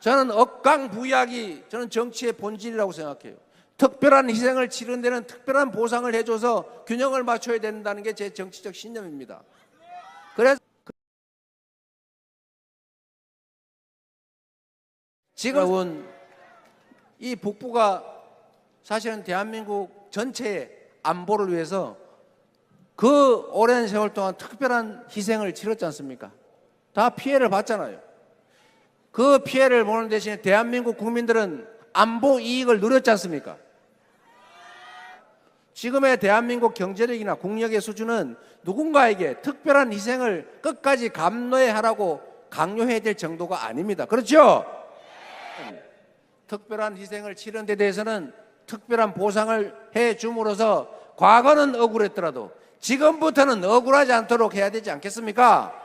저는 억강부약이 저는 정치의 본질이라고 생각해요. 특별한 희생을 치른 데는 특별한 보상을 해줘서 균형을 맞춰야 된다는 게 제 정치적 신념입니다. 그래서 지금은 이 북부가 사실은 대한민국 전체의 안보를 위해서 그 오랜 세월 동안 특별한 희생을 치렀지 않습니까? 다 피해를 봤잖아요. 그 피해를 보는 대신에 대한민국 국민들은 안보 이익을 누렸지 않습니까? 지금의 대한민국 경제력이나 국력의 수준은 누군가에게 특별한 희생을 끝까지 감내해야 하라고 강요해야 될 정도가 아닙니다. 그렇죠? 특별한 희생을 치른 데 대해서는 특별한 보상을 해 줌으로써 과거는 억울했더라도 지금부터는 억울하지 않도록 해야 되지 않겠습니까?